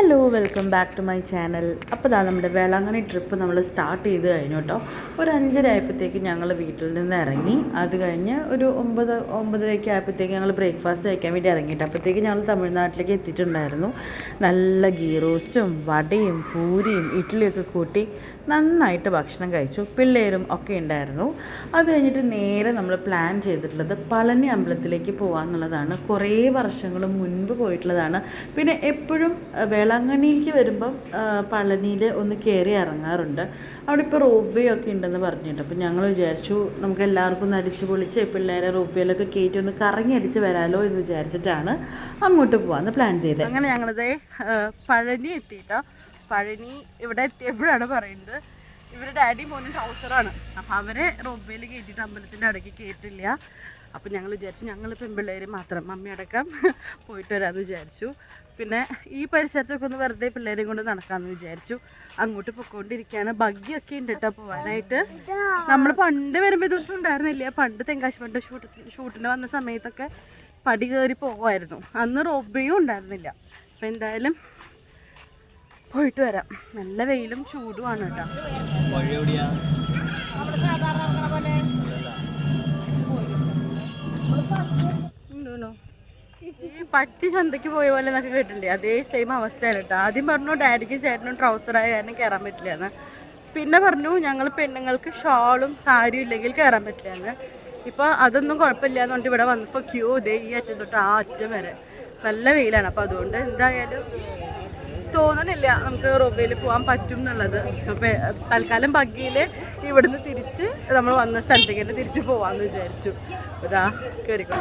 Hello welcome back to my channel അപ്പോൾ ദാ നമ്മുടെ വേളാങ്കണ്ണി ട്രിപ്പ് നമ്മൾ സ്റ്റാർട്ട് ചെയ്ത് കഴിഞ്ഞു കേട്ടോ ഒരു അഞ്ചര ആയപ്പോഴത്തേക്ക് ഞങ്ങൾ വീട്ടിൽ നിന്ന് ഇറങ്ങി. അത് കഴിഞ്ഞ് ഒരു ഒമ്പത് ഒമ്പതരയ്ക്ക് ആയപ്പോഴത്തേക്ക് ഞങ്ങൾ ബ്രേക്ക്ഫാസ്റ്റ് കഴിക്കാൻ വേണ്ടി ഇറങ്ങിയിട്ട് അപ്പോഴത്തേക്ക് ഞങ്ങൾ തമിഴ്നാട്ടിലേക്ക് എത്തിയിട്ടുണ്ടായിരുന്നു. നല്ല ഗീ റോസ്റ്റും വടയും പൂരിയും ഇഡ്ഡലിയൊക്കെ കൂട്ടി നന്നായിട്ട് ഭക്ഷണം കഴിച്ചു. പിള്ളേരും ഒക്കെ ഉണ്ടായിരുന്നു. അത് കഴിഞ്ഞിട്ട് നേരെ നമ്മൾ പ്ലാൻ ചെയ്തിട്ടുള്ളത് പളനി അമ്പലത്തിലേക്ക് പോകാമെന്നുള്ളതാണ് കുറേ വർഷങ്ങൾ മുൻപ് പോയിട്ടുള്ളതാണ്. പിന്നെ എപ്പോഴും വേളാങ്കണ്ണിയിലേക്ക് വരുമ്പം പളനിയിൽ ഒന്ന് കയറി ഇറങ്ങാറുണ്ട്. അവിടെ ഇപ്പോൾ റോപ്പ് വേ ഒക്കെ ഉണ്ടെന്ന് പറഞ്ഞിട്ട് അപ്പോൾ ഞങ്ങൾ വിചാരിച്ചു നമുക്ക് എല്ലാവർക്കും ഒന്ന് അടിച്ച് പൊളിച്ച് പിള്ളേരെ റോപ്പ് വേയിലൊക്കെ കയറ്റി ഒന്ന് കറങ്ങി അടിച്ച് വരാലോ എന്ന് വിചാരിച്ചിട്ടാണ് അങ്ങോട്ട് പോകാമെന്ന് പ്ലാൻ ചെയ്തത് അങ്ങനെ ഞങ്ങളിത് പഴനി എത്തിയിട്ടോ പഴനി ഇവിടെ എത്തിയപ്പോഴാണ് പറയുന്നത്. ഇവരുടെ ഡാഡി മോനും ട്രൗസറാണ് അപ്പോൾ അവരെ റോബയിൽ കയറ്റിയിട്ട് അമ്പലത്തിന്റെ അടയ്ക്ക് കയറ്റില്ല. അപ്പോൾ ഞങ്ങൾ വിചാരിച്ചു ഞങ്ങൾ പെൺപിള്ളേർ മാത്രം. മമ്മി അടക്കം പോയിട്ട് വരാമെന്ന് വിചാരിച്ചു. പിന്നെ ഈ പരിസരത്തൊക്കെ ഒന്ന് വെറുതെ പിള്ളേരെയും കൊണ്ട് നടക്കാമെന്ന് വിചാരിച്ചു. അങ്ങോട്ട് പൊക്കോണ്ടിരിക്കുകയാണ് ബഗ്ഗിയൊക്കെ ഉണ്ട് കേട്ടോ പോകാനായിട്ട് നമ്മൾ പണ്ട് വരുമ്പോൾ ഇതൊന്നും ഉണ്ടായിരുന്നില്ല? പണ്ട് തെങ്കാശി പണ്ട് ഷൂട്ട് ഷൂട്ടിന് വന്ന സമയത്തൊക്കെ പടി കയറി പോകുമായിരുന്നു അന്ന് റോബയും ഉണ്ടായിരുന്നില്ല. അപ്പം എന്തായാലും പോയിട്ട് വരാം. നല്ല വെയിലും ചൂടുമാണ് കേട്ടോ? ഈ പട്ടി ചന്തയ്ക്ക് പോയ പോലെ എന്നൊക്കെ കേട്ടില്ലേ അതേ സെയിം അവസ്ഥയാണ് കേട്ടോ. ആദ്യം പറഞ്ഞു ഡാഡിക്കും ചേട്ടനും ട്രൗസറായ ആയ കാരണം കയറാൻ പറ്റില്ല എന്ന് പിന്നെ പറഞ്ഞു ഞങ്ങൾ പെണ്ണുങ്ങൾക്ക് ഷാളും സാരിയും ഇല്ലെങ്കിൽ കയറാൻ പറ്റില്ല എന്ന് ഇപ്പോൾ അതൊന്നും കുഴപ്പമില്ല എന്ന് പറഞ്ഞിട്ട് ഇവിടെ വന്നപ്പോൾ ക്യൂ ഇതേ ഈ അറ്റം തൊട്ട് ആ അറ്റം വരെ. നല്ല വെയിലാണ്. അപ്പോൾ അതുകൊണ്ട് എന്തായാലും തോന്നണില്ല. നമുക്ക് റോബയിൽ പോകാൻ പറ്റും എന്നുള്ളത് തൽക്കാലം ബഗ്ഗിയിൽ ഇവിടുന്ന് തിരിച്ച് നമ്മൾ വന്ന സ്ഥലത്തേക്ക് തന്നെ തിരിച്ച് പോവാന്ന് വിചാരിച്ചു. ഇതാ കയറിക്കോ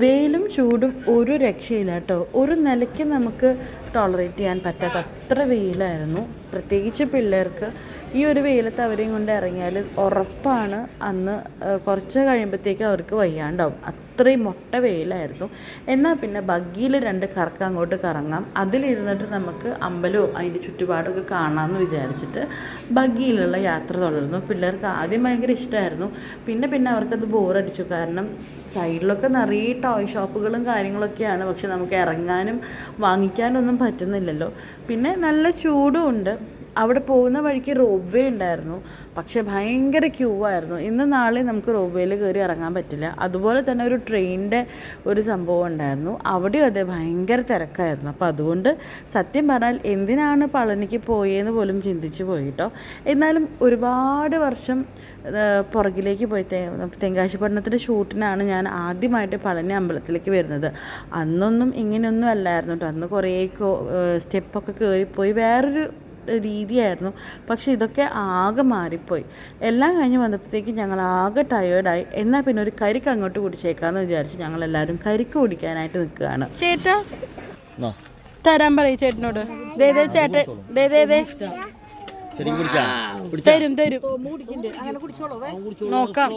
വെയിലും ചൂടും ഒരു രക്ഷയില്ല കേട്ടോ. ഒരു നിലയ്ക്ക് നമുക്ക് ടോളറേറ്റ് ചെയ്യാൻ പറ്റാത്ത അത്ര വെയിലായിരുന്നു. പ്രത്യേകിച്ച് പിള്ളേർക്ക് ഈ ഒരു വെയിലത്ത് അവരെയും കൊണ്ട് ഇറങ്ങിയാൽ ഉറപ്പാണ് അന്ന് കുറച്ച് കഴിയുമ്പോഴത്തേക്ക് അവർക്ക് വയ്യാണ്ടാവും. അത്രയും മൊട്ട വെയിലായിരുന്നു. എന്നാൽ പിന്നെ ബഗ്ഗിയിൽ രണ്ട് കറക്കം അങ്ങോട്ട് കറങ്ങാം. അതിലിരുന്നിട്ട് നമുക്ക് അമ്പലവും അതിന്റെ ചുറ്റുപാടൊക്കെ കാണാമെന്ന് വിചാരിച്ചിട്ട് ബഗ്ഗിയിലുള്ള യാത്ര തുടർന്നു. പിള്ളേർക്ക് ആദ്യം ഭയങ്കര ഇഷ്ടമായിരുന്നു പിന്നെ പിന്നെ അവർക്കത് ബോറടിച്ചു. കാരണം സൈഡിലൊക്കെ നിറയെ ടോയ് ഷോപ്പുകളും കാര്യങ്ങളൊക്കെയാണ്. പക്ഷെ നമുക്ക് ഇറങ്ങാനും വാങ്ങിക്കാനൊന്നും പറ്റുന്നില്ലല്ലോ. പിന്നെ നല്ല ചൂടും ഉണ്ട്. അവിടെ പോകുന്ന വഴിക്ക് റോപ്പ് വേ ഉണ്ടായിരുന്നു. പക്ഷെ ഭയങ്കര ക്യൂ ആയിരുന്നു. ഇന്ന് നാളെ നമുക്ക് റോപ്പ് വേയിൽ കയറി ഇറങ്ങാൻ പറ്റില്ല. അതുപോലെ തന്നെ ഒരു ട്രെയിനിന്റെ ഒരു സംഭവം ഉണ്ടായിരുന്നു. അവിടെയും അതെ ഭയങ്കര തിരക്കായിരുന്നു. അപ്പോൾ അതുകൊണ്ട് സത്യം പറഞ്ഞാൽ എന്തിനാണ് പളനിക്ക് പോയെന്ന് പോലും ചിന്തിച്ച് പോയി കേട്ടോ എന്നാലും ഒരുപാട് വർഷം പുറകിലേക്ക് പോയി. തെങ്കാശി തെങ്കാശിപ്പട്ടണത്തിന്റെ ഷൂട്ടിനാണ് ഞാൻ ആദ്യമായിട്ട് പളനി അമ്പലത്തിലേക്ക് വരുന്നത്. അന്നൊന്നും ഇങ്ങനെയൊന്നും അല്ലായിരുന്നു കേട്ടോ അന്ന് കുറേ സ്റ്റെപ്പൊക്കെ കയറിപ്പോയി വേറൊരു രീതിയായിരുന്നു. പക്ഷേ ഇതൊക്കെ ആകെ മാറിപ്പോയി. എല്ലാം കഴിഞ്ഞ് വന്നപ്പോഴത്തേക്കും ഞങ്ങൾ ആകെ ടയേർഡായി എന്നാൽ പിന്നെ ഒരു കരിക്ക് അങ്ങോട്ട് കുടിച്ചേക്കാന്ന് വിചാരിച്ച് ഞങ്ങൾ എല്ലാവരും കരിക്ക് കുടിക്കാനായിട്ട് നിൽക്കുകയാണ്. ചേട്ടാ തരാൻ പറയും ചേട്ടനോട്. ദേ ദേ ചേട്ടൻ ദേ ദേ ദേ. ശരിക്കും കുടിക്കാ. തരും തരും. നോക്കാം.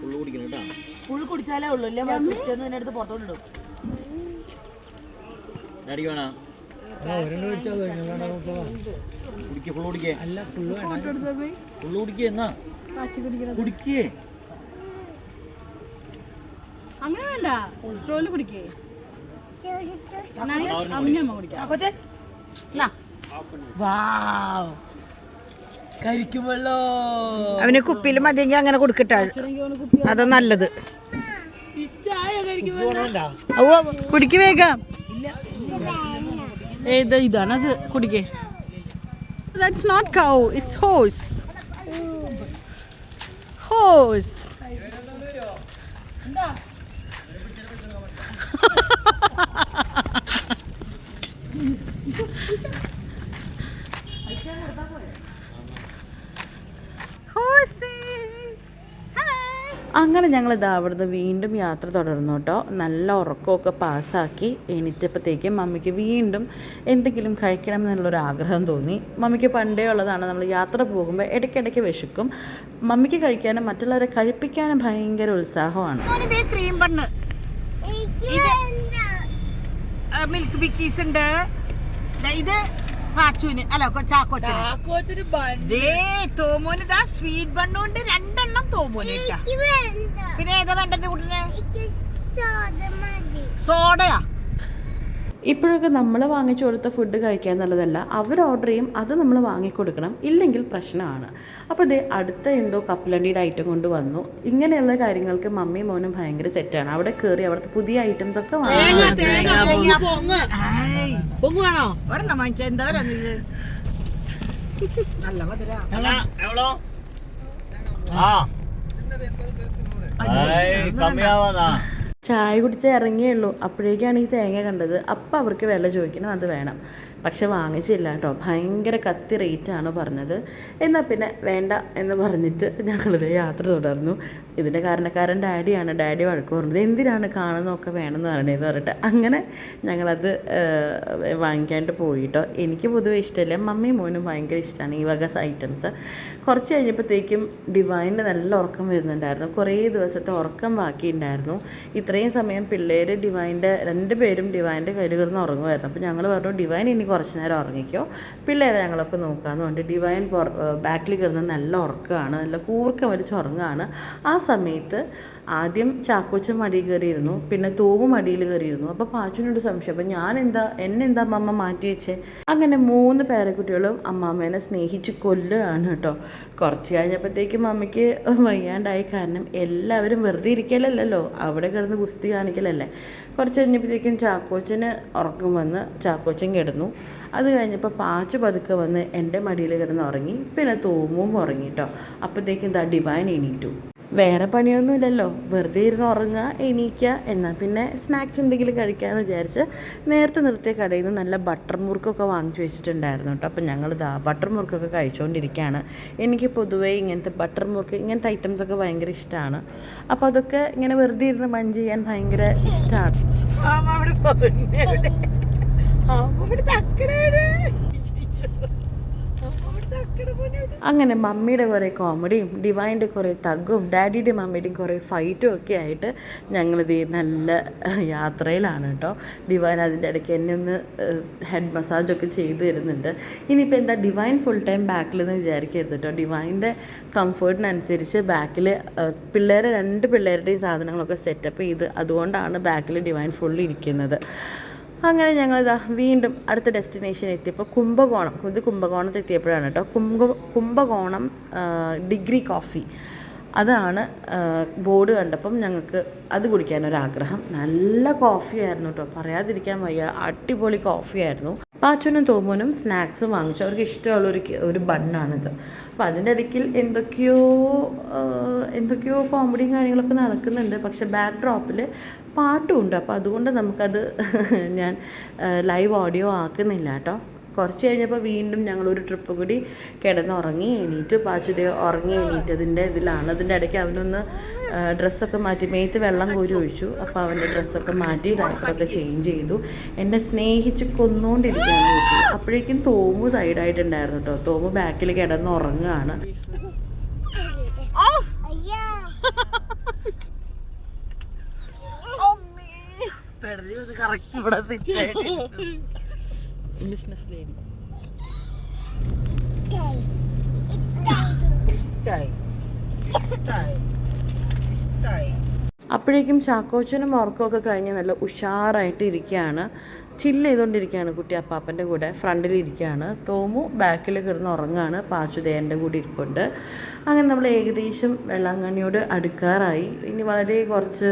ഫുള്ള് കുടിക്കണം കേട്ടാ. ഫുൾ കുടിച്ചാലേ ഉള്ളൂ. ഇല്ലേ അടുത്ത് പുറത്തോട്ട് കുടിക്കേ ഫുള്ള് കുടിക്കേ. ഫുള്ള് കുടിക്കേ എന്നാ? കുടിക്കേ. അങ്ങനെ വേണ്ട. സ്ട്രോൽ കുടിക്കേ. അവന് കുപ്പിയിൽ മതിയെങ്കിൽ അങ്ങനെ കൊടുക്കട്ടെ. അതാ നല്ലത്. കുടിക്ക് വേഗം. ഏത് ഇതാണത് കുടിക്കേ that's not cow it's horse horse അങ്ങനെ ഞങ്ങൾ ഇതാ അവിടുന്ന് വീണ്ടും യാത്ര തുടർന്നു കേട്ടോ. നല്ല ഉറക്കമൊക്കെ പാസ്സാക്കി എണീറ്റപ്പോഴത്തേക്കും മമ്മിക്ക് വീണ്ടും എന്തെങ്കിലും കഴിക്കണം എന്നുള്ളൊരു ആഗ്രഹം തോന്നി. മമ്മിക്ക് പണ്ടേ ഉള്ളതാണ് നമ്മൾ യാത്ര പോകുമ്പോൾ ഇടയ്ക്കിടയ്ക്ക് വിശക്കും. മമ്മിക്ക് കഴിക്കാനും മറ്റുള്ളവരെ കഴിപ്പിക്കാനും ഭയങ്കര ഉത്സാഹമാണ്. ക്രീം ബണ്ണ് മിൽക്ക് ബിക്കീസ് ഉണ്ട്. ദാ ഇത് പാച്ചുവിന്. അല്ല ചാക്കോച്ചന്. തോമോന് ഇതാ സ്വീറ്റ് ബണ്ണുണ്ട്. രണ്ടെണ്ണം തോമോന് ഇട്ടാ. പിന്നെ ഏതാ വേണ്ടന്റെ കൂട്ടിന് സോഡയാ? ഇപ്പോഴൊക്കെ നമ്മൾ വാങ്ങിച്ചു കൊടുത്ത ഫുഡ് കഴിക്കുക എന്നുള്ളതല്ല അവർ ഓർഡർ ചെയ്യും അത് നമ്മൾ വാങ്ങിക്കൊടുക്കണം ഇല്ലെങ്കിൽ പ്രശ്നമാണ്. അപ്പോൾ ഇത് അടുത്ത എന്തോ കപ്പലണ്ടിയുടെ ഐറ്റം കൊണ്ട് വന്നു. ഇങ്ങനെയുള്ള കാര്യങ്ങൾക്ക് മമ്മിയും മോനും ഭയങ്കര സെറ്റാണ് അവിടെ കയറി അവിടുത്തെ പുതിയ ഐറ്റംസ് ഒക്കെ വാങ്ങി. പൊങ്ങ് ആയ്, പൊങ്ങ് വേണോ ഒരെണ്ണം വാങ്ങിച്ച എന്താ നല്ല മധുര. എവളോ? ആ. കമ്മിയാവാന്നാ ചായ കുടിച്ച് ഇറങ്ങിയേ ഉള്ളൂ. അപ്പോഴേക്കാണ് ഈ തേങ്ങ കണ്ടത്. അപ്പം അവർക്ക് വില ചോദിക്കണം. അത് വേണം. പക്ഷെ വാങ്ങിച്ചില്ല കേട്ടോ. ഭയങ്കര കത്തി റേറ്റാണ് പറഞ്ഞത്. എന്നാൽ പിന്നെ വേണ്ട എന്ന് പറഞ്ഞിട്ട് ഞങ്ങളിത് യാത്ര തുടർന്നു. ഇതിന്റെ കാരണക്കാരൻ ഡാഡിയാണ് ഡാഡി വഴക്ക് പറഞ്ഞത് എന്തിനാണ് കാണുന്നതൊക്കെ വേണമെന്ന് പറയണേന്ന് പറഞ്ഞിട്ട്. അങ്ങനെ ഞങ്ങളത് വാങ്ങിക്കാണ്ട് പോയിട്ടോ എനിക്ക് പൊതുവെ ഇഷ്ടമില്ല. മമ്മിയും മോനും ഭയങ്കര ഇഷ്ടമാണ് ഈ വക ഐറ്റംസ് കുറച്ച് കഴിഞ്ഞപ്പോഴത്തേക്കും ഡിവൈനിന് നല്ല ഉറക്കം വരുന്നുണ്ടായിരുന്നു. കുറേ ദിവസത്തെ ഉറക്കം ബാക്കിയുണ്ടായിരുന്നു. ഇത്രയും സമയം പിള്ളേർ ഡിവൈന്റെ രണ്ട് പേരും ഡിവൈന്റെ കയ്യിൽ കിടന്ന് ഉറങ്ങുമായിരുന്നു. അപ്പോൾ ഞങ്ങൾ പറഞ്ഞു ഡിവൈൻ ഇനി കുറച്ച് നേരം ഉറങ്ങിക്കോ. പിള്ളേരെ ഞങ്ങളൊക്കെ നോക്കാമെന്ന് പറഞ്ഞു ഡിവൈൻ ബാക്കിൽ കിടന്ന് നല്ല ഉറക്കമാണ് നല്ല കൂർക്കം വലിച്ച് ഉറങ്ങുകയാണ് ആ സമയത്ത് ആദ്യം ചാക്കോച്ചൻ മടിയിൽ കയറിയിരുന്നു പിന്നെ തോമു മടിയിൽ കയറിയിരുന്നു. അപ്പോൾ പാച്ചുവിനോട് സംശയം അപ്പോൾ ഞാൻ എന്താ എന്നെന്താ അമ്മ മാറ്റി വെച്ചേ? അങ്ങനെ മൂന്ന് പേരക്കുട്ടികളും അമ്മാമ്മേനെ സ്നേഹിച്ച് കൊല്ലുകയാണ് കേട്ടോ. കുറച്ച് കഴിഞ്ഞപ്പോഴത്തേക്കും അമ്മയ്ക്ക് വയ്യാണ്ടായി കാരണം എല്ലാവരും വെറുതെ ഇരിക്കലല്ലല്ലോ അവിടെ കിടന്ന് ഗുസ്തി കാണിക്കലല്ലേ. കുറച്ച് കഴിഞ്ഞപ്പോഴത്തേക്കും ചാക്കോച്ചന് ഉറക്കം വന്ന് ചാക്കോച്ചൻ കിടന്നു. അത് കഴിഞ്ഞപ്പോൾ പാച്ച് പതുക്കെ വന്ന് എന്റെ മടിയിൽ കിടന്ന് ഉറങ്ങി പിന്നെ തോമും ഉറങ്ങി കേട്ടോ. അപ്പോഴത്തേക്കും ദ ഡിവൈൻ എണീറ്റു. വേറെ പണിയൊന്നുമില്ലല്ലോ. വെറുതെ ഇരുന്ന് ഉറങ്ങുക എണീക്കുക എന്നാൽ പിന്നെ സ്നാക്സ് എന്തെങ്കിലും കഴിക്കാമെന്ന് വിചാരിച്ച് നേരത്തെ നിർത്തിയ കടയിൽ നിന്ന് നല്ല ബട്ടർ മുറുക്കൊക്കെ വാങ്ങിച്ചു വെച്ചിട്ടുണ്ടായിരുന്നു കേട്ടോ. അപ്പം ഞങ്ങൾ ഇതാ ബട്ടർ മുറുക്കൊക്കെ കഴിച്ചുകൊണ്ടിരിക്കുകയാണ് എനിക്ക് പൊതുവേ ഇങ്ങനത്തെ ബട്ടർ മുറുക്ക് ഇങ്ങനത്തെ ഐറ്റംസ് ഒക്കെ ഭയങ്കര ഇഷ്ടമാണ് അപ്പോൾ അതൊക്കെ ഇങ്ങനെ വെറുതെ ഇരുന്ന് മഞ്ച് ചെയ്യാൻ ഭയങ്കര ഇഷ്ടമാണ് അവിടെ പോകുന്നു എവിടെ? അവിടെ തക്കടെ എവിടെ? അവിടെ തക്കടെ പോന്നെ എവിടെ? അങ്ങനെ മമ്മിയുടെ കുറേ കോമഡിയും ഡിവൈന്റെ കുറേ തഗ്ഗും ഡാഡിയുടെ മമ്മിയുടെയും കുറേ ഫൈറ്റും ഒക്കെ ആയിട്ട് ഞങ്ങളിത് നല്ല യാത്രയിലാണ് കേട്ടോ. ഡിവൈൻ അതിന്റെ ഇടയ്ക്ക് എന്നെ ഒന്ന് ഹെഡ് മസാജൊക്കെ ചെയ്തു തരുന്നുണ്ട്. ഇനിയിപ്പോൾ എന്താ ഡിവൈൻ ഫുൾ ടൈം ബാക്കിലെന്ന് വിചാരിക്കരുത് കേട്ടോ. ഡിവൈന്റെ കംഫേർട്ടിനനുസരിച്ച് ബാക്കിൽ പിള്ളേരെ രണ്ട് പിള്ളേരുടെയും സാധനങ്ങളൊക്കെ സെറ്റപ്പ് ചെയ്ത് അതുകൊണ്ടാണ് ബാക്കിൽ ഡിവൈൻ ഫുൾ ഇരിക്കുന്നത്. അങ്ങനെ ഞങ്ങൾ ഇതാ വീണ്ടും അടുത്ത ഡെസ്റ്റിനേഷൻ എത്തിയപ്പോൾ കുംഭകോണം. ഇത് കുംഭകോണത്ത് എത്തിയപ്പോഴാണ് കേട്ടോ കുംഭ കുംഭകോണം ഡിഗ്രി കോഫി അതാണ് ബോർഡ് കണ്ടപ്പം ഞങ്ങൾക്ക് അത് കുടിക്കാനൊരാഗ്രഹം. നല്ല കോഫി ആയിരുന്നു കേട്ടോ പറയാതിരിക്കാൻ വയ്യ. അടിപൊളി കോഫി ആയിരുന്നു. പാച്ചുനും തോമനും സ്നാക്സും വാങ്ങിച്ചു. അവർക്ക് ഇഷ്ടമുള്ള ഒരു ഒരു ബണ്ണാണിത് അപ്പോൾ അതിന്റെ ഇടയ്ക്കിൽ എന്തൊക്കെയോ എന്തൊക്കെയോ കോമഡിയും കാര്യങ്ങളൊക്കെ നടക്കുന്നുണ്ട്. പക്ഷേ ബാക്ക് ഡ്രോപ്പിൽ പാട്ടും ഉണ്ട് അപ്പോൾ അതുകൊണ്ട് നമുക്കത് ഞാൻ ലൈവ് ഓഡിയോ ആക്കുന്നില്ല കേട്ടോ. കുറച്ച് കഴിഞ്ഞപ്പോൾ വീണ്ടും ഞങ്ങൾ ഒരു ട്രിപ്പ് കൂടി കിടന്നുറങ്ങി എണീറ്റ് പാച്ചുതേ ഉറങ്ങി എണീറ്റതിന്റെ ഇതിലാണ്. അതിന്റെ ഇടയ്ക്ക് അവനൊന്ന് ഡ്രസ്സൊക്കെ മാറ്റി മേത്ത് വെള്ളം കോരി ഒഴിച്ചു. അപ്പോൾ അവന്റെ ഡ്രസ്സൊക്കെ മാറ്റി ഡയപ്പറൊക്കെ ചേഞ്ച് ചെയ്തു. എന്നെ സ്നേഹിച്ച് കൊന്നുകൊണ്ടിരിക്കുകയാണ് കുട്ടി അപ്പോഴേക്കും തോമു സൈഡായിട്ടുണ്ടായിരുന്നു കേട്ടോ. തോമു ബാക്കിൽ കിടന്ന് ഉറങ്ങുകയാണ് പെടലി വന്ന് correct ഇവിടെ sit ആയിട്ട്. ബിസിനസ് ലേഡി അപ്പോഴേക്കും ചാക്കോച്ചനും ഉറക്കമൊക്കെ കഴിഞ്ഞ് നല്ല ഉഷാറായിട്ട് ഇരിക്കുകയാണ്. ചില്ല് ചെയ്തുകൊണ്ടിരിക്കുകയാണ് കുട്ടി അപ്പാപ്പന്റെ കൂടെ. ഫ്രണ്ടിൽ ഇരിക്കുകയാണ്. തോമു ബാക്കിൽ കിടന്ന് ഉറങ്ങുകയാണ് പാച്ചുദേന്റെ കൂടെ ഇരിപ്പുണ്ട്. അങ്ങനെ നമ്മൾ ഏകദേശം വെള്ളാങ്കണ്ണിയോട് അടുക്കാറായി. ഇനി വളരെ കുറച്ച്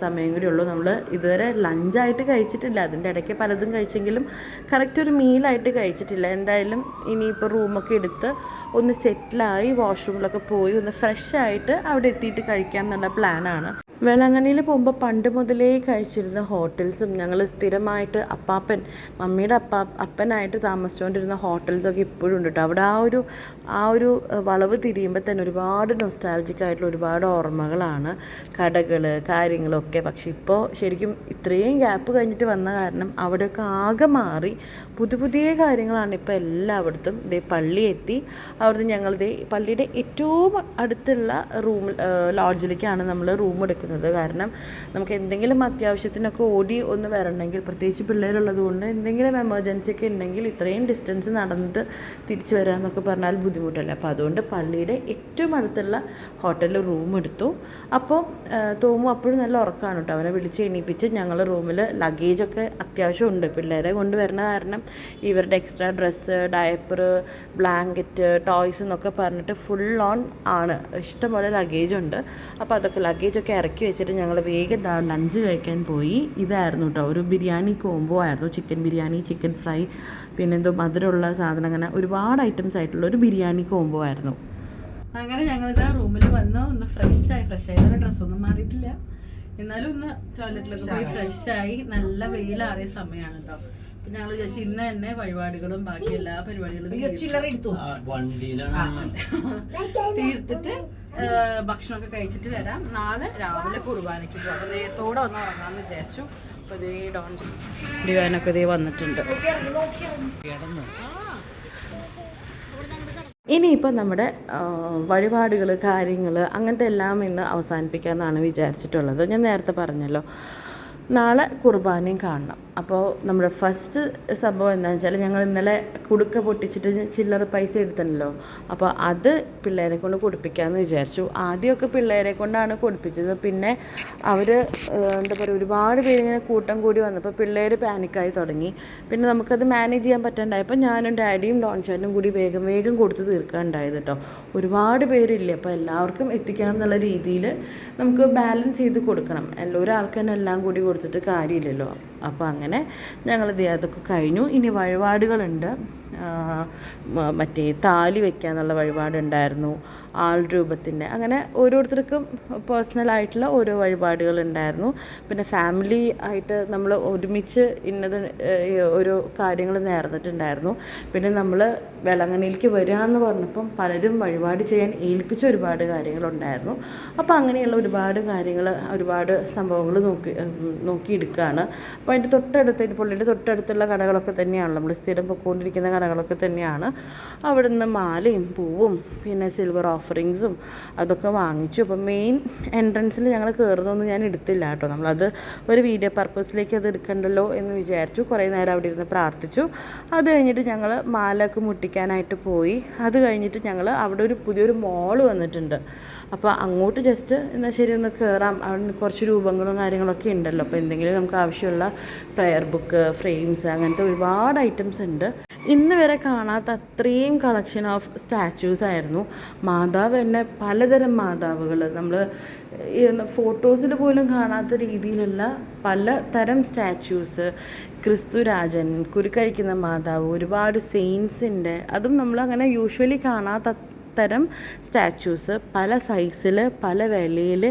സമയം കൂടി ഉള്ളൂ. നമ്മൾ ഇതുവരെ ലഞ്ചായിട്ട് കഴിച്ചിട്ടില്ല. അതിന്റെ ഇടയ്ക്ക് പലതും കഴിച്ചെങ്കിലും കറക്റ്റ് ഒരു മീലായിട്ട് കഴിച്ചിട്ടില്ല. എന്തായാലും ഇനിയിപ്പോൾ റൂമൊക്കെ എടുത്ത് ഒന്ന് സെറ്റിലായി വാഷ്റൂമിലൊക്കെ പോയി ഒന്ന് ഫ്രഷ് ആയിട്ട് അവിടെ എത്തിയിട്ട് കഴിക്കാം എന്നുള്ള പ്ലാനാണ് വേളാങ്കണ്ണിയിൽ പോകുമ്പോൾ പണ്ട് മുതലേ കഴിച്ചിരുന്ന ഹോട്ടൽസും ഞങ്ങൾ സ്ഥിരമായിട്ട് അപ്പാപ്പൻ മമ്മിയുടെ അപ്പാ അപ്പനായിട്ട് താമസിച്ചുകൊണ്ടിരുന്ന ഹോട്ടൽസൊക്കെ ഇപ്പോഴും ഉണ്ട് കേട്ടോ അവിടെ ആ ഒരു ആ ഒരു വളവ് തിരിയുമ്പോൾ തന്നെ ഒരുപാട് നൊസ്റ്റാലജിക് ആയിട്ടുള്ള ഒരുപാട് ഓർമ്മകളാണ്. കടകൾ കാര്യങ്ങളൊക്കെ. പക്ഷെ ഇപ്പോൾ ശരിക്കും ഇത്രയും ഗ്യാപ്പ് കഴിഞ്ഞിട്ട് വന്ന കാരണം അവിടെയൊക്കെ ആകെ മാറി പുതിയ പുതിയ കാര്യങ്ങളാണ് ഇപ്പോൾ എല്ലായിടത്തും. ഇതേ പള്ളി എത്തി. അവിടുന്ന് ഞങ്ങൾ ഇതേ പള്ളിയുടെ ഏറ്റവും അടുത്തുള്ള റൂം ലോഡ്ജിലേക്കാണ് നമ്മൾ റൂം എടുക്കുന്നത്. കാരണം നമുക്ക് എന്തെങ്കിലും അത്യാവശ്യത്തിനൊക്കെ ഓടി ഒന്ന് വരണമെങ്കിൽ പ്രത്യേകിച്ച് പിള്ളേരുള്ളത് കൊണ്ട് എന്തെങ്കിലും എമർജൻസി ഒക്കെ ഉണ്ടെങ്കിൽ ഇത്രയും ഡിസ്റ്റൻസ് നടന്നിട്ട് തിരിച്ചു വരാമെന്നൊക്കെ പറഞ്ഞാൽ ബുദ്ധിമുട്ടല്ല. അപ്പോൾ അതുകൊണ്ട് പള്ളിയുടെ ഏറ്റവും അടുത്തുള്ള ഹോട്ടലിൽ റൂം എടുത്തു. അപ്പോൾ തോമു അപ്പോഴും നല്ല ഉറക്കമാണ് കേട്ടോ. അവനെ വിളിച്ച് എണീപ്പിച്ച് ഞങ്ങൾ റൂമിൽ ലഗേജൊക്കെ അത്യാവശ്യമുണ്ട് പിള്ളേരെ കൊണ്ടുവരുന്ന കാരണം ഇവരുടെ extra dress diaper blanket toys എന്നൊക്കെ പറഞ്ഞിട്ട് ഫുൾ ഓൺ ആണ്. ഇഷ്ടംപോലെ ലഗേജ് ഉണ്ട്. അപ്പോൾ അതൊക്കെ ലഗേജൊക്കെ ഇറക്കി വെച്ചിട്ട് ഞങ്ങൾ വേഗം ദാ ലഞ്ച് കഴിക്കാൻ പോയി. ഇതായിരുന്നു കേട്ടോ ഒരു ബിരിയാണി കോംബോ ആയിരുന്നു. ചിക്കൻ ബിരിയാണി ചിക്കൻ ഫ്രൈ പിന്നെ എന്തോ മധുരമുള്ള സാധനം അങ്ങനെ ഒരുപാട് ഐറ്റംസ് ആയിട്ടുള്ള ഒരു ബിരിയാണി കോംബോ ആയിരുന്നു. അങ്ങനെ ഞങ്ങൾ ഞങ്ങളിതാ റൂമിൽ വന്ന് ഒന്ന് ഫ്രഷ് ആയി ഫ്രഷ് ആയി. ഡ്രസ്സൊന്നും മാറിയിട്ടില്ല. എന്നാലും ഒന്ന് ടോയ്ലറ്റിലൊക്കെ പോയി ഫ്രഷ് ആയി. നല്ല വെയിലാറിയ സമയമാണ് കേട്ടോ ഞങ്ങൾ വിചാരിച്ചു ഇന്ന് തന്നെ വഴിപാടുകളും ബാക്കി എല്ലാ പരിപാടികളും തീർത്തിട്ട് ഭക്ഷണമൊക്കെ കഴിച്ചിട്ട് വരാം. നാളെ രാവിലെ കുർബാനയ്ക്ക് പോകും. നേരത്തോടെ വന്ന് ഉറങ്ങാമെന്ന് വിചാരിച്ചു. അപ്പോൾ ഇതേ ഡോൺ ഡിവാനൊക്കെ ഇതേ വന്നിട്ടുണ്ട്. ഇനിയിപ്പോൾ നമ്മുടെ വഴിപാടുകൾ കാര്യങ്ങൾ അങ്ങനത്തെ എല്ലാം ഇന്ന് അവസാനിപ്പിക്കാമെന്നാണ് വിചാരിച്ചിട്ടുള്ളത്. ഞാൻ നേരത്തെ പറഞ്ഞല്ലോ. നാളെ കുർബാനയും കാണണം. അപ്പോൾ നമ്മുടെ ഫസ്റ്റ് സംഭവം എന്താണെന്ന് വെച്ചാൽ ഞങ്ങൾ ഇന്നലെ കുടുക്ക പൊട്ടിച്ചിട്ട് ചില്ലറ പൈസ എടുത്തല്ലോ. അപ്പോൾ അത് പിള്ളേരെ കൊണ്ട് കൊടുപ്പിക്കാമെന്ന് വിചാരിച്ചു. ആദ്യമൊക്കെ പിള്ളേരെ കൊണ്ടാണ് കൊടുപ്പിച്ചത്. പിന്നെ അവർ എന്താ പറയുക ഒരുപാട് പേര് ഇങ്ങനെ കൂട്ടം കൂടി വന്നപ്പോൾ പിള്ളേർ പാനിക്കായി തുടങ്ങി. പിന്നെ നമുക്കത് മാനേജ് ചെയ്യാൻ പറ്റാണ്ടായപ്പോൾ ഞാനും ഡാഡിയും ഡോൺഷാനും കൂടി വേഗം വേഗം കൊടുത്ത് തീർക്കാനുണ്ടായത് കേട്ടോ. ഒരുപാട് പേരില്ലേ അപ്പോൾ എല്ലാവർക്കും എത്തിക്കണം എന്നുള്ള രീതിയിൽ നമുക്ക് ബാലൻസ് ചെയ്ത് കൊടുക്കണം. ഒരാൾക്ക് തന്നെ എല്ലാം കൂടി കൊടുത്തിട്ട് കാര്യമില്ലല്ലോ. അപ്പോൾ അങ്ങനെ ഞങ്ങളിത് അതൊക്കെ കഴിഞ്ഞു. ഇനി വഴിപാടുകളുണ്ട്. മറ്റേ താലി വെക്കാന്നുള്ള വഴിപാടുണ്ടായിരുന്നു ആൾ രൂപത്തിന്റെ. അങ്ങനെ ഓരോരുത്തർക്കും പേഴ്സണലായിട്ടുള്ള ഓരോ വഴിപാടുകൾ ഉണ്ടായിരുന്നു പിന്നെ ഫാമിലി ആയിട്ട് നമ്മൾ ഒരുമിച്ച് ഇന്നത് ഓരോ കാര്യങ്ങൾ നേർന്നിട്ടുണ്ടായിരുന്നു. പിന്നെ നമ്മൾ വെളങ്ങണിയിലേക്ക് വരിക എന്ന് പറഞ്ഞപ്പം പലരും വഴിപാട് ചെയ്യാൻ ഏൽപ്പിച്ച ഒരുപാട് കാര്യങ്ങളുണ്ടായിരുന്നു. അപ്പോൾ അങ്ങനെയുള്ള ഒരുപാട് കാര്യങ്ങൾ ഒരുപാട് സംഭവങ്ങൾ നോക്കി നോക്കിയെടുക്കുകയാണ്. അപ്പോൾ അതിന്റെ തൊട്ടടുത്ത് പുള്ളിയുടെ തൊട്ടടുത്തുള്ള കടകളൊക്കെ തന്നെയാണ് നമ്മൾ സ്ഥിരം പൊയ്ക്കൊണ്ടിരിക്കുന്ന കടകളൊക്കെ തന്നെയാണ്. അവിടെ നിന്ന് മാലയും പൂവും പിന്നെ സിൽവർ ഓഫറിങ്സും അതൊക്കെ വാങ്ങിച്ചു. അപ്പോൾ മെയിൻ എൻട്രൻസിൽ ഞങ്ങൾ കയറുന്നൊന്നും ഞാൻ എടുത്തില്ല കേട്ടോ. നമ്മളത് ഒരു വീഡിയോ പർപ്പസിലേക്ക് അത് എടുക്കണ്ടല്ലോ എന്ന് വിചാരിച്ചു. കുറേ നേരം അവിടെ ഇരുന്ന് പ്രാർത്ഥിച്ചു. അത് കഴിഞ്ഞിട്ട് ഞങ്ങൾ മാലയൊക്കെ മുട്ടിക്കാനായിട്ട് പോയി. അത് കഴിഞ്ഞിട്ട് ഞങ്ങൾ അവിടെ ഒരു പുതിയൊരു മോൾ വന്നിട്ടുണ്ട്. അപ്പോൾ അങ്ങോട്ട് ജസ്റ്റ് എന്നാൽ ശരി ഒന്ന് കയറാം അവിടെ കുറച്ച് രൂപങ്ങളും കാര്യങ്ങളൊക്കെ ഉണ്ടല്ലോ. അപ്പോൾ എന്തെങ്കിലും നമുക്ക് ആവശ്യമുള്ള പ്രയർ ബുക്ക് ഫ്രെയിംസ് അങ്ങനത്തെ ഒരുപാട് ഐറ്റംസ് ഉണ്ട്. ഇന്ന് വരെ കാണാത്ത അത്രയും കളക്ഷൻ ഓഫ് സ്റ്റാച്യൂസ് ആയിരുന്നു. മാതാവ് തന്നെ പലതരം മാതാവുകൾ നമ്മൾ ഫോട്ടോസിൽ പോലും കാണാത്ത രീതിയിലുള്ള പല തരം സ്റ്റാച്യൂസ് ക്രിസ്തുരാജൻ കുരുക്കഴിക്കുന്ന മാതാവ് ഒരുപാട് സെയിൻസിന്റെ അതും നമ്മൾ അങ്ങനെ യൂഷ്വലി കാണാത്ത തരം സ്റ്റാച്യൂസ് പല സൈസിൽ പല വിലയിൽ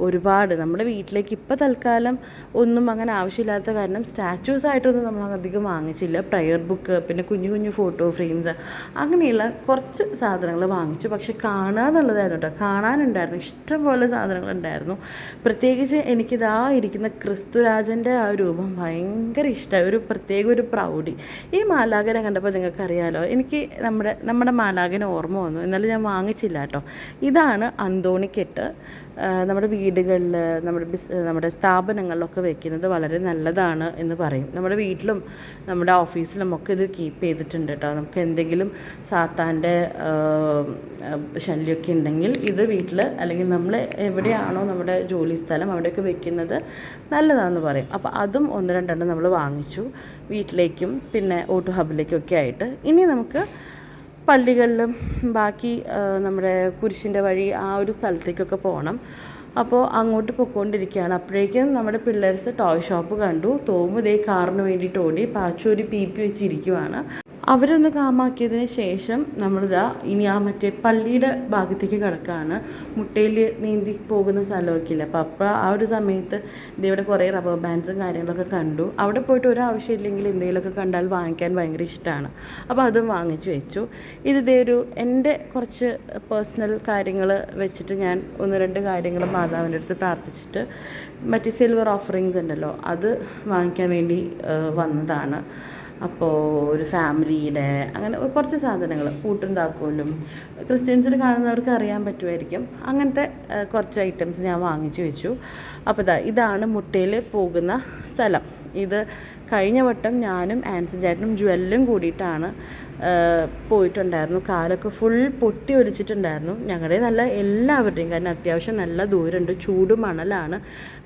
ഒരുപാട്. നമ്മുടെ വീട്ടിലേക്ക് ഇപ്പോൾ തൽക്കാലം ഒന്നും അങ്ങനെ ആവശ്യമില്ലാത്ത കാരണം സ്റ്റാച്യൂസ് ആയിട്ടൊന്നും നമ്മൾ അധികം വാങ്ങിച്ചില്ല. പ്രയർ ബുക്ക് പിന്നെ കുഞ്ഞു കുഞ്ഞു ഫോട്ടോ ഫ്രെയിംസ് അങ്ങനെയുള്ള കുറച്ച് സാധനങ്ങൾ വാങ്ങിച്ചു. പക്ഷെ കാണുക എന്നുള്ളതായിരുന്നു കേട്ടോ കാണാനുണ്ടായിരുന്നു. ഇഷ്ടംപോലെ സാധനങ്ങളുണ്ടായിരുന്നു. പ്രത്യേകിച്ച് എനിക്കിതാ ഇരിക്കുന്ന ക്രിസ്തുരാജന്റെ ആ രൂപം ഭയങ്കര ഇഷ്ടമായി. ഒരു പ്രത്യേക ഒരു പ്രൗഢി. ഈ മാലാകനെ കണ്ടപ്പോൾ നിങ്ങൾക്കറിയാലോ എനിക്ക് നമ്മുടെ നമ്മുടെ മാലാകനെ ഓർമ്മ വന്നു. എന്നാലും ഞാൻ വാങ്ങിച്ചില്ല കേട്ടോ ഇതാണ് അന്തോണിക്കെട്ട്. നമ്മുടെ വീടുകളിൽ നമ്മുടെ ബിസ് നമ്മുടെ സ്ഥാപനങ്ങളിലൊക്കെ വെക്കുന്നത് വളരെ നല്ലതാണ് എന്ന് പറയും. നമ്മുടെ വീട്ടിലും നമ്മുടെ ഓഫീസിലും ഒക്കെ ഇത് കീപ്പ് ചെയ്തിട്ടുണ്ട് കേട്ടോ നമുക്ക് എന്തെങ്കിലും സാത്താന്റെ ശല്യമൊക്കെ ഉണ്ടെങ്കിൽ ഇത് വീട്ടിൽ അല്ലെങ്കിൽ നമ്മൾ എവിടെയാണോ നമ്മുടെ ജോലി സ്ഥലം അവിടെയൊക്കെ വെക്കുന്നത് നല്ലതാണെന്ന് പറയും. അപ്പോൾ അതും ഒന്ന് രണ്ടെണ്ണം നമ്മൾ വാങ്ങിച്ചു. വീട്ടിലേക്കും പിന്നെ ഓട്ടോ ഹബിലേക്കും ഒക്കെ ആയിട്ട്. ഇനി നമുക്ക് പള്ളികളിലും ബാക്കി നമ്മുടെ കുരിശിന്റെ വഴി ആ ഒരു സ്ഥലത്തേക്കൊക്കെ പോകണം അപ്പോൾ അങ്ങോട്ട് പൊയ്ക്കൊണ്ടിരിക്കുകയാണ് അപ്പോഴേക്കും നമ്മുടെ പിള്ളേർസ് ടോയ് ഷോപ്പ് കണ്ടു. തോമു ദേ കാറിന് വേണ്ടിയിട്ട് ഓടി പാച്ചൂരി പി പി വെച്ചിരിക്കുവാണ്. അവരൊന്ന് കാമാക്കിയതിന് ശേഷം നമ്മളിതാ ഇനി ആ മറ്റേ പള്ളിയുടെ ഭാഗത്തേക്ക് കിടക്കുകയാണ് മുട്ടയിൽ നീന്തി പോകുന്ന സ്ഥലമൊക്കെ ഇല്ല അപ്പോൾ അപ്പോൾ ആ ഒരു സമയത്ത് ഇതേവിടെ കുറേ റബ്ബർ ബാൻഡ്സും കാര്യങ്ങളൊക്കെ കണ്ടു. അവിടെ പോയിട്ട് ഒരു ആവശ്യമില്ലെങ്കിൽ എന്തെങ്കിലുമൊക്കെ കണ്ടാൽ വാങ്ങിക്കാൻ ഭയങ്കര ഇഷ്ടമാണ് അപ്പോൾ അതും വാങ്ങിച്ചു വെച്ചു. ഇത് ഇതേ ഒരു എന്റെ കുറച്ച് പേഴ്സണൽ കാര്യങ്ങൾ വെച്ചിട്ട് ഞാൻ ഒന്ന് രണ്ട് കാര്യങ്ങൾ മാതാവിന്റെ അടുത്ത് പ്രാർത്ഥിച്ചിട്ട് മറ്റേ സിൽവർ ഓഫറിങ്സ് ഉണ്ടല്ലോ അത് വാങ്ങിക്കാൻ വേണ്ടി വന്നതാണ്. അപ്പോൾ ഒരു ഫാമിലിയുടെ അങ്ങനെ കുറച്ച് സാധനങ്ങൾ പൂട്ടും താക്കോലും ക്രിസ്ത്യൻസിൽ കാണുന്നവർക്ക് അറിയാൻ പറ്റുമായിരിക്കും. അങ്ങനത്തെ കുറച്ച് ഐറ്റംസ് ഞാൻ വാങ്ങിച്ചു വെച്ചു. അപ്പോൾ ഇതാ ഇതാണ് മുട്ടയിൽ പോകുന്ന സ്ഥലം. ഇത് കഴിഞ്ഞ വട്ടം ഞാനും ആൻസൺ ചേട്ടനും ജ്വല്ലും കൂടിയിട്ടാണ് പോയിട്ടുണ്ടായിരുന്നു. കാലൊക്കെ ഫുൾ പൊട്ടി ഒലിച്ചിട്ടുണ്ടായിരുന്നു. ഞങ്ങളുടെ നല്ല എല്ലാവരുടെയും കാരണം അത്യാവശ്യം നല്ല ദൂരമുണ്ട്. ചൂട് മണലാണ്.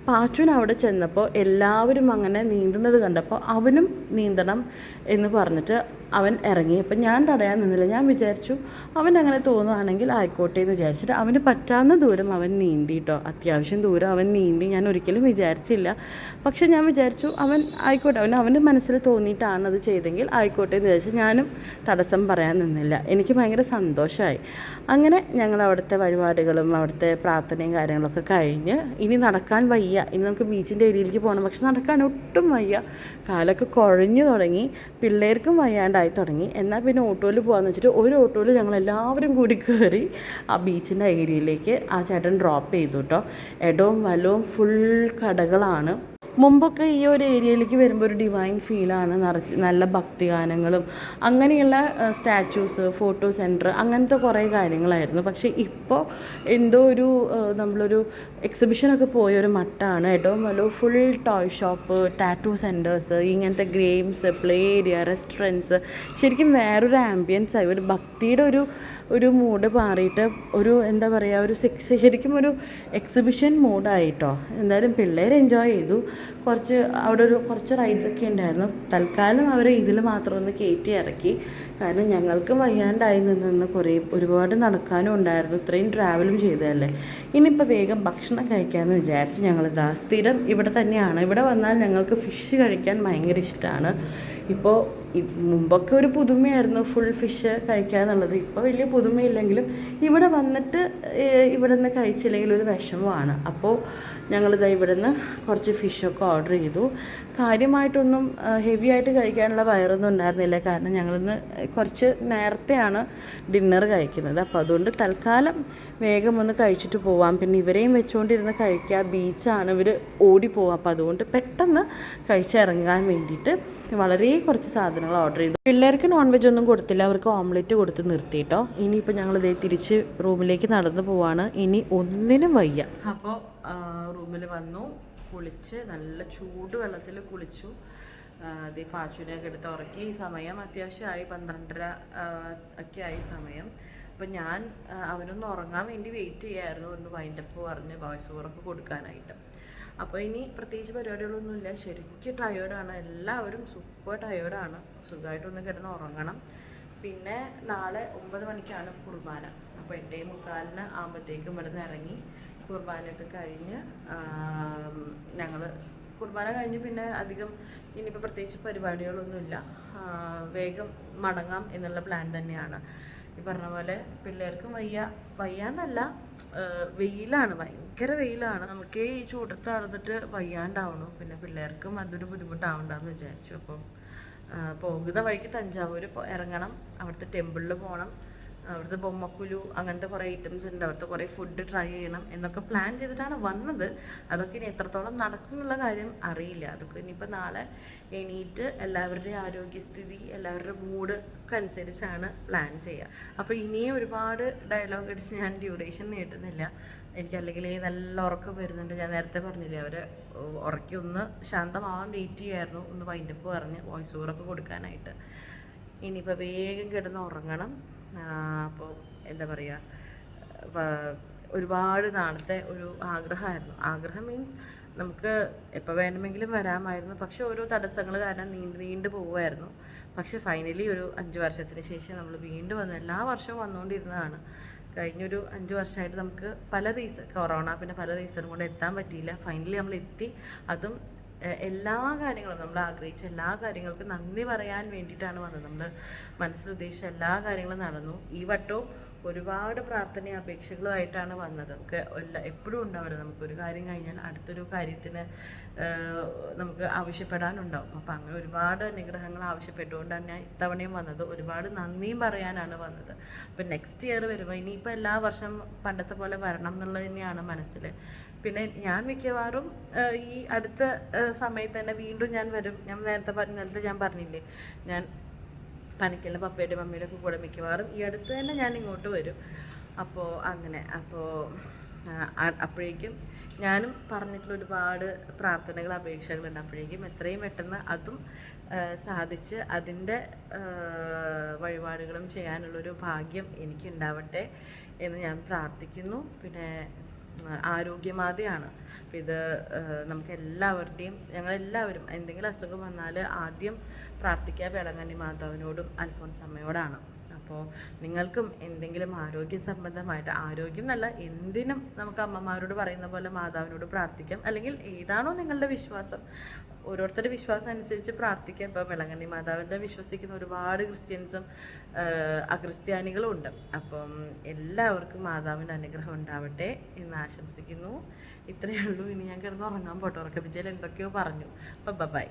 പാച്ചുൻ അവിടെ ചെന്നപ്പോൾ എല്ലാവരും അങ്ങനെ നീന്തുന്നത് കണ്ടപ്പോൾ അവനും നീന്തണം എന്ന് പറഞ്ഞിട്ട് അവൻ ഇറങ്ങി. അപ്പം ഞാൻ തടയാൻ നിന്നില്ല. ഞാൻ വിചാരിച്ചു അവൻ അങ്ങനെ തോന്നുകയാണെങ്കിൽ ആയിക്കോട്ടെ എന്ന് വിചാരിച്ചിട്ട് അവന് പറ്റാവുന്ന ദൂരം അവൻ നീന്തി കേട്ടോ അത്യാവശ്യം ദൂരം അവൻ നീന്തി. ഞാൻ ഒരിക്കലും വിചാരിച്ചില്ല. പക്ഷെ ഞാൻ വിചാരിച്ചു അവൻ ആയിക്കോട്ടെ അവൻ അവന്റെ മനസ്സിൽ തോന്നിയിട്ടാണ് അത് ചെയ്തെങ്കിൽ ആയിക്കോട്ടെ എന്ന് വിചാരിച്ചു. ഞാനും തടസ്സം പറയാൻ നിന്നില്ല. എനിക്ക് ഭയങ്കര സന്തോഷമായി അങ്ങനെ ഞങ്ങൾ അവിടുത്തെ വഴിപാടുകളും അവിടുത്തെ പ്രാർത്ഥനയും കാര്യങ്ങളൊക്കെ കഴിഞ്ഞ് ഇനി നടക്കാൻ വയ്യ. ഇനി നമുക്ക് ബീച്ചിന്റെ ഏരിയയിലേക്ക് പോകണം. പക്ഷെ നടക്കാൻ ഒട്ടും വയ്യ. കാലൊക്കെ കുഴഞ്ഞു തുടങ്ങി. പിള്ളേർക്കും വയ്യാണ്ടായി തുടങ്ങി. എന്നാൽ പിന്നെ ഓട്ടോയിൽ പോകാമെന്ന് വെച്ചിട്ട് ഒരു ഓട്ടോയിൽ ഞങ്ങൾ എല്ലാവരും കൂടി കയറി ആ ബീച്ചിന്റെ ഏരിയയിലേക്ക് ആ ചേട്ടൻ ഡ്രോപ്പ് ചെയ്തു കേട്ടോ ഇടവും വലവും ഫുൾ കടകളാണ്. മുമ്പൊക്കെ ഈ ഒരു ഏരിയയിലേക്ക് വരുമ്പോൾ ഒരു ഡിവൈൻ ഫീലാണ് നിറച്ച് നല്ല ഭക്തിഗാനങ്ങളും അങ്ങനെയുള്ള സ്റ്റാച്യൂസ് ഫോട്ടോ സെന്റർ അങ്ങനത്തെ കുറേ കാര്യങ്ങളായിരുന്നു. പക്ഷേ ഇപ്പോൾ എന്തോ ഒരു നമ്മളൊരു എക്സിബിഷനൊക്കെ പോയ ഒരു മട്ടാണ്. ഏറ്റവും വലിയ full toy shop tattoo centres ഇങ്ങനത്തെ ഗെയിംസ് പ്ലേ ഏരിയ റെസ്റ്റോറന്റ്സ് ശരിക്കും വേറൊരു ആംബിയൻസ് ആയി. ഒരു ഭക്തിയുടെ ഒരു ഒരു മൂഡ് മാറിയിട്ട് ഒരു എന്താ പറയുക ഒരു ശരിക്കും ഒരു എക്സിബിഷൻ മൂഡായിട്ടോ എന്തായാലും പിള്ളേർ എൻജോയ് ചെയ്തു. കുറച്ച് അവിടെ ഒരു കുറച്ച് റൈഡ്സ് ഒക്കെ ഉണ്ടായിരുന്നു. തൽക്കാലം അവരെ ഇതിൽ മാത്രം ഒന്ന് കയറ്റി ഇറക്കി. കാരണം ഞങ്ങൾക്ക് വയ്യാണ്ടായി നിന്ന് കുറേ ഒരുപാട് നടക്കാനും ഉണ്ടായിരുന്നു. ഇത്രയും ട്രാവലും ചെയ്തതല്ലേ? ഇനിയിപ്പോൾ വേഗം ഭക്ഷണം കഴിക്കാമെന്ന് വിചാരിച്ച് ഞങ്ങൾ ഇതാ സ്ഥിരം ഇവിടെ തന്നെയാണ്. ഇവിടെ വന്നാൽ ഞങ്ങൾക്ക് ഫിഷ് കഴിക്കാൻ ഭയങ്കര ഇഷ്ടമാണ് ഇപ്പോൾ മുമ്പൊക്കെ ഒരു പുതുമയായിരുന്നു ഫുൾ ഫിഷ് കഴിക്കുക എന്നുള്ളത് ഇപ്പോൾ വലിയ പുതുമയില്ലെങ്കിലും ഇവിടെ വന്നിട്ട് ഇവിടെ നിന്ന് കഴിച്ചില്ലെങ്കിൽ ഒരു വിഷമമാണ്. അപ്പോൾ ഞങ്ങളിതാ ഇവിടെ നിന്ന് കുറച്ച് ഫിഷൊക്കെ ഓർഡർ ചെയ്തു. കാര്യമായിട്ടൊന്നും ഹെവി ആയിട്ട് കഴിക്കാനുള്ള വയറൊന്നും ഉണ്ടായിരുന്നില്ല. കാരണം ഞങ്ങളിന്ന് കുറച്ച് നേരത്തെയാണ് ഡിന്നർ കഴിക്കുന്നത്. അപ്പോൾ അതുകൊണ്ട് തൽക്കാലം വേഗം ഒന്ന് കഴിച്ചിട്ട് പോവാം. പിന്നെ ഇവരെയും വെച്ചുകൊണ്ടിരുന്ന് കഴിക്കുക ബീച്ചാണ് ഇവർ ഓടിപ്പോവാം. അപ്പോൾ അതുകൊണ്ട് പെട്ടെന്ന് കഴിച്ചിറങ്ങാൻ വേണ്ടിയിട്ട് വളരെ കുറച്ച് സാധനങ്ങൾ ഓർഡർ ചെയ്തു. പിള്ളേർക്ക് നോൺ വെജ് ഒന്നും കൊടുത്തില്ല. അവർക്ക് ഓംലെറ്റ് കൊടുത്ത് നിർത്തിയിട്ടോ ഇനിയിപ്പോൾ ഞങ്ങൾ ഇതേ തിരിച്ച് റൂമിലേക്ക് നടന്നു പോവാണ്. ഇനി ഒന്നിനും വയ്യ. അപ്പോൾ റൂമിൽ വന്നു. കുളിച്ച് നല്ല ചൂട് വെള്ളത്തിൽ കുളിച്ചു. അതേ പാച്ചുവിനെയൊക്കെ എടുത്ത് ഉറക്കി. ഈ സമയം അത്യാവശ്യമായി. പന്ത്രണ്ടര ഒക്കെ ആയി സമയം. അപ്പം ഞാൻ അവനൊന്ന് ഉറങ്ങാൻ വേണ്ടി വെയിറ്റ് ചെയ്യായിരുന്നു. ഒന്ന് വൈൻഡപ്പ് പറഞ്ഞ് വോയിസ് ഓവറൊക്കെ കൊടുക്കാനായിട്ട്. അപ്പോൾ ഇനി പ്രത്യേകിച്ച് പരിപാടികളൊന്നുമില്ല. ശരിക്കും ടയേർഡാണ് എല്ലാവരും സൂപ്പർ ടയേർഡാണ് സുഖമായിട്ടൊന്ന് കിടന്ന് ഉറങ്ങണം. പിന്നെ നാളെ ഒമ്പത് മണിക്കാണ് കുർബാന. അപ്പോൾ എട്ടേ മുക്കാലിന് ആകുമ്പോഴത്തേക്കും ഇവിടുന്ന് ഇറങ്ങി കുർബാനയൊക്കെ കഴിഞ്ഞ് ഞങ്ങൾ കുർബാന കഴിഞ്ഞ് പിന്നെ അധികം ഇനിയിപ്പോൾ പ്രത്യേകിച്ച് പരിപാടികളൊന്നുമില്ല. വേഗം മടങ്ങാം എന്നുള്ള പ്ലാൻ തന്നെയാണ്. ഈ പറഞ്ഞ പോലെ പിള്ളേർക്കും വയ്യ വയ്യാന്നല്ല വെയിലാണ് ഭയങ്കര വെയിലാണ്. നമുക്ക് ഈ ചൂടത്ത് നടന്നിട്ട് വയ്യാണ്ടാവണു. പിന്നെ പിള്ളേർക്കും അതൊരു ബുദ്ധിമുട്ടാവണ്ടെന്ന് വിചാരിച്ചു. അപ്പം പോകുന്ന വഴിക്ക് തഞ്ചാവൂർ ഇറങ്ങണം അവിടുത്തെ ടെമ്പിളിൽ പോകണം അവിടുത്തെ ബൊമ്മക്കുലു അങ്ങനത്തെ കുറേ ഐറ്റംസ് ഉണ്ട്. അവിടുത്തെ കുറേ ഫുഡ് ട്രൈ ചെയ്യണം എന്നൊക്കെ പ്ലാൻ ചെയ്തിട്ടാണ് വന്നത്. അതൊക്കെ ഇനി എത്രത്തോളം നടക്കും എന്നുള്ള കാര്യം അറിയില്ല. അതൊക്കെ ഇനിയിപ്പോൾ നാളെ എണീറ്റ് എല്ലാവരുടെയും ആരോഗ്യസ്ഥിതി എല്ലാവരുടെ മൂഡ് ഒക്കെ അനുസരിച്ചാണ് പ്ലാൻ ചെയ്യുക. അപ്പോൾ ഇനിയും ഒരുപാട് ഡയലോഗ് അടിച്ച് ഞാൻ ഡ്യൂറേഷൻ നീട്ടുന്നില്ല. എനിക്ക് അല്ലെങ്കിൽ നല്ല ഉറക്കം വരുന്നുണ്ട്. ഞാൻ നേരത്തെ പറഞ്ഞില്ലേ അവരെ ഉറക്കി ഒന്ന് ശാന്തമാവാൻ വെയിറ്റ് ചെയ്യായിരുന്നു. ഒന്ന് വൈൻഡപ്പ് പറഞ്ഞ് വോയിസ് ഓവറൊക്കെ കൊടുക്കാനായിട്ട്. ഇനിയിപ്പോൾ വേഗം കിടന്ന് ഉറങ്ങണം. അപ്പോൾ എന്താ പറയുക ഒരുപാട് നാളത്തെ ഒരു ആഗ്രഹമായിരുന്നു. ആഗ്രഹം മീൻസ് നമുക്ക് എപ്പോൾ വേണമെങ്കിലും വരാമായിരുന്നു. പക്ഷെ ഓരോ തടസ്സങ്ങൾ കാരണം നീണ്ടു നീണ്ടു പോവുമായിരുന്നു പക്ഷെ ഫൈനലി ഒരു അഞ്ച് വർഷത്തിന് ശേഷം നമ്മൾ വീണ്ടും വന്നു. എല്ലാ വർഷവും വന്നുകൊണ്ടിരുന്നതാണ്. കഴിഞ്ഞൊരു അഞ്ച് വർഷമായിട്ട് നമുക്ക് പല റീസൺ കൊറോണ പിന്നെ പല റീസണും കൊണ്ട് എത്താൻ പറ്റിയില്ല. ഫൈനലി നമ്മൾ എത്തി. അതും എല്ലാ കാര്യങ്ങളും നമ്മൾ ആഗ്രഹിച്ച എല്ലാ കാര്യങ്ങൾക്കും നന്ദി പറയാൻ വേണ്ടിയിട്ടാണ് വന്നത്. നമ്മൾ മനസ്സിൽ ഉദ്ദേശിച്ച എല്ലാ കാര്യങ്ങളും നടന്നു. ഈ വട്ടവും ഒരുപാട് പ്രാർത്ഥനയും അപേക്ഷകളുമായിട്ടാണ് വന്നത്. നമുക്ക് എല്ലാ എപ്പോഴും നമുക്ക് ഒരു കാര്യം കഴിഞ്ഞാൽ അടുത്തൊരു കാര്യത്തിന് നമുക്ക് ആവശ്യപ്പെടാനുണ്ടാവും. അപ്പം അങ്ങനെ ഒരുപാട് അനുഗ്രഹങ്ങൾ ആവശ്യപ്പെട്ടുകൊണ്ടാണ് ഞാൻ ഇത്തവണയും വന്നത്. ഒരുപാട് നന്ദിയും പറയാനാണ് വന്നത്. അപ്പം നെക്സ്റ്റ് ഇയർ വരുമ്പോൾ ഇനിയിപ്പോൾ എല്ലാ വർഷം പണ്ടത്തെ പോലെ വരണം എന്നുള്ളത് തന്നെയാണ് മനസ്സിൽ പിന്നെ ഞാൻ മിക്കവാറും ഈ അടുത്ത സമയത്ത് തന്നെ വീണ്ടും ഞാൻ വരും. ഞാൻ നേരത്തെ പറഞ്ഞ നേരത്തെ ഞാൻ പറഞ്ഞില്ലേ? ഞാൻ പനിക്കലിന്റെ പപ്പയുടെ മമ്മിയുടെ ഒക്കെ കൂടെ മിക്കവാറും ഈ അടുത്ത് തന്നെ ഞാൻ ഇങ്ങോട്ട് വരും. അപ്പോൾ അങ്ങനെ അപ്പോൾ അപ്പോഴേക്കും ഞാനും പറഞ്ഞിട്ടുള്ള ഒരുപാട് പ്രാർത്ഥനകൾ അപേക്ഷകളുണ്ട് അപ്പോഴേക്കും എത്രയും പെട്ടെന്ന് അതും സാധിച്ച് അതിന്റെ വഴിപാടുകളും ചെയ്യാനുള്ളൊരു ഭാഗ്യം എനിക്കുണ്ടാവട്ടെ എന്ന് ഞാൻ പ്രാർത്ഥിക്കുന്നു. പിന്നെ ആരോഗ്യമാതയാണ്. അപ്പം ഇത് നമുക്ക് എല്ലാവരുടെയും ഞങ്ങളെല്ലാവരും എന്തെങ്കിലും അസുഖം വന്നാൽ ആദ്യം പ്രാർത്ഥിക്കുക. വേളങ്ങണ്ണി മാതാവിനോടും അൽഫോൻസ് അമ്മയോടാണ് അപ്പോൾ നിങ്ങൾക്കും എന്തെങ്കിലും ആരോഗ്യ സംബന്ധമായിട്ട് ആരോഗ്യം നല്ല എന്തിനും നമുക്ക് അമ്മമാരോട് പറയുന്ന പോലെ മാതാവിനോട് പ്രാർത്ഥിക്കാം. അല്ലെങ്കിൽ ഏതാണോ നിങ്ങളുടെ വിശ്വാസം. ഓരോരുത്തരുടെ വിശ്വാസം അനുസരിച്ച് പ്രാർത്ഥിക്കാം. ഇപ്പോൾ വിളങ്ങണ്ണി മാതാവിന്റെ വിശ്വസിക്കുന്ന ഒരുപാട് ക്രിസ്ത്യൻസും അക്രിസ്ത്യാനികളും ഉണ്ട്. അപ്പം എല്ലാവർക്കും മാതാവിന്റെ അനുഗ്രഹം ഉണ്ടാവട്ടെ എന്ന് ആശംസിക്കുന്നു. ഇത്രയേ ഉള്ളൂ. ഇനി ഞാൻ കിടന്ന് ഉറങ്ങാൻ പോട്ടെ. ഉറക്കപ്പിച്ചയിൽ എന്തൊക്കെയോ പറഞ്ഞു. അപ്പം ബൈ.